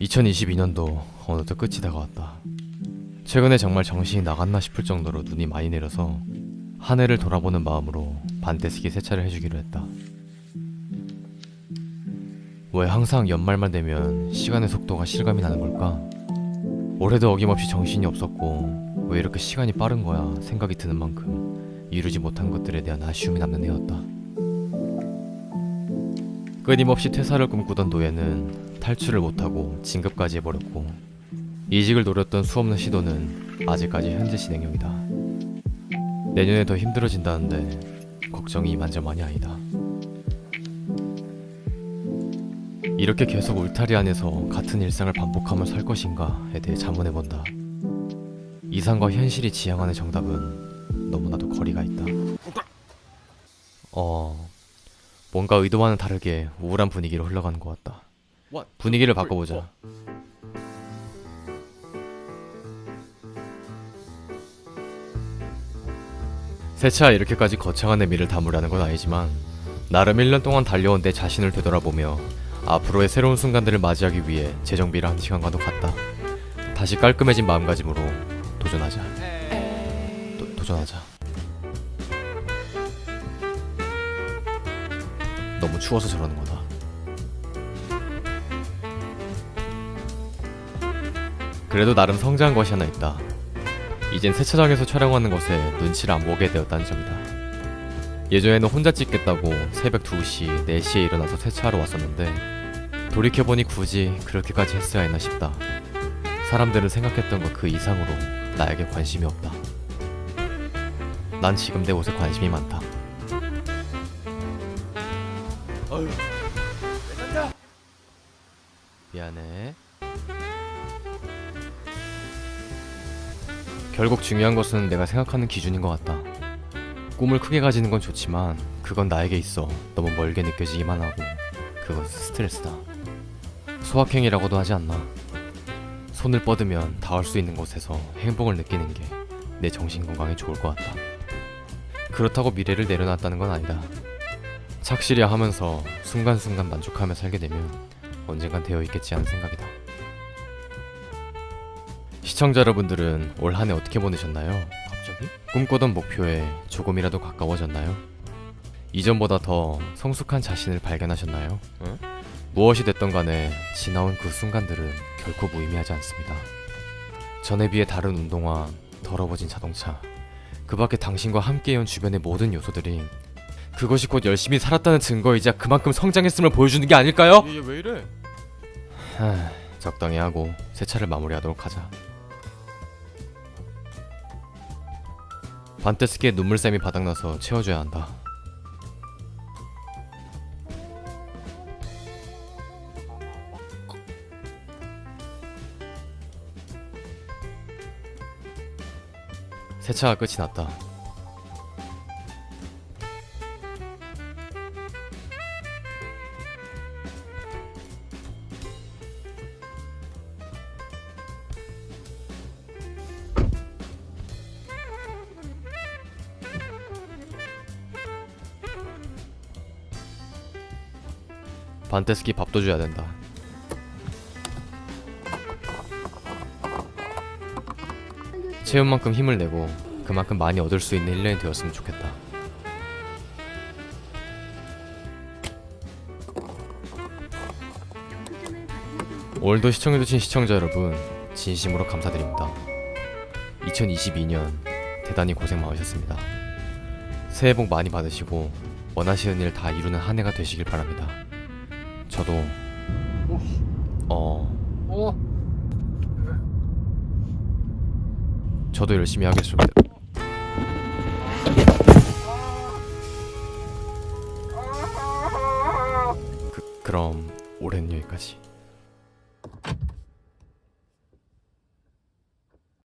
2022년도 어느덧 끝이 다가왔다. 최근에 정말 정신이 나갔나 싶을 정도로 눈이 많이 내려서 한 해를 돌아보는 마음으로 반대식이 세차를 해주기로 했다. 왜 항상 연말만 되면 시간의 속도가 실감이 나는 걸까? 올해도 어김없이 정신이 없었고 왜 이렇게 시간이 빠른 거야 생각이 드는 만큼 이루지 못한 것들에 대한 아쉬움이 남는 해였다. 끊임없이 퇴사를 꿈꾸던 노예는 탈출을 못하고 진급까지 해버렸고 이직을 노렸던 수없는 시도는 아직까지 현재 진행형이다. 내년에 더 힘들어진다는데 걱정이 이만저만이 아니다. 이렇게 계속 울타리 안에서 같은 일상을 반복하며 살 것인가에 대해 자문해본다. 이상과 현실이 지향하는 정답은 너무나도 거리가 있다. 어, 뭔가 의도와는 다르게 우울한 분위기로 흘러가는 것 같다. 분위기를 바꿔보자. 세차 이렇게까지 거창한 의미를 담으려는 건 아니지만 나름 1년 동안 달려온 내 자신을 되돌아보며 앞으로의 새로운 순간들을 맞이하기 위해 재정비를 한 시간과도 같다. 다시 깔끔해진 마음가짐으로 도전하자. 도, 도전하자. 너무 추워서 저러는 거다. 그래도 나름 성장한 것이 하나 있다. 이젠 세차장에서 촬영하는 것에 눈치를 안 보게 되었다는 점이다. 예전에는 혼자 찍겠다고 새벽 2시, 4시에 일어나서 세차하러 왔었는데 돌이켜보니 굳이 그렇게까지 했어야 했나 싶다. 사람들은 생각했던 것 그 이상으로 나에게 관심이 없다. 난 지금 내 옷에 관심이 많다. 미안해. 결국 중요한 것은 내가 생각하는 기준인 것 같다. 꿈을 크게 가지는 건 좋지만 그건 나에게 있어 너무 멀게 느껴지기만 하고 그건 스트레스다. 소확행이라고도 하지 않나. 손을 뻗으면 닿을 수 있는 곳에서 행복을 느끼는 게 내 정신 건강에 좋을 것 같다. 그렇다고 미래를 내려놨다는 건 아니다. 착실히 하면서 순간순간 만족하며 살게 되면 언젠간 되어 있겠지 하는 생각이다. 시청자 여러분들은 올 한 해 어떻게 보내셨나요? 갑자기? 꿈꾸던 목표에 조금이라도 가까워졌나요? 이전보다 더 성숙한 자신을 발견하셨나요? 무엇이 됐던 간에 지나온 그 순간들은 결코 무의미하지 않습니다. 전에 비해 다른 운동화, 더러워진 자동차, 그 밖에 당신과 함께해온 주변의 모든 요소들이 그것이 곧 열심히 살았다는 증거이자 그만큼 성장했음을 보여주는 게 아닐까요? 얘 왜 이래? 하, 적당히 하고 세차를 마무리하도록 하자. 반테스키의 눈물샘이 바닥나서 채워줘야 한다. 세차가 끝이 났다. 반테스키 밥도 줘야 된다. 채운 만큼 힘을 내고 그만큼 많이 얻을 수 있는 1년이 되었으면 좋겠다. 오늘도 시청해주신 시청자 여러분 진심으로 감사드립니다. 2022년 대단히 고생 많으셨습니다. 새해 복 많이 받으시고 원하시는 일 다 이루는 한 해가 되시길 바랍니다. 저도 어 어? 저도 열심히 하겠습니다. 그, 그럼 올해는 여기까지.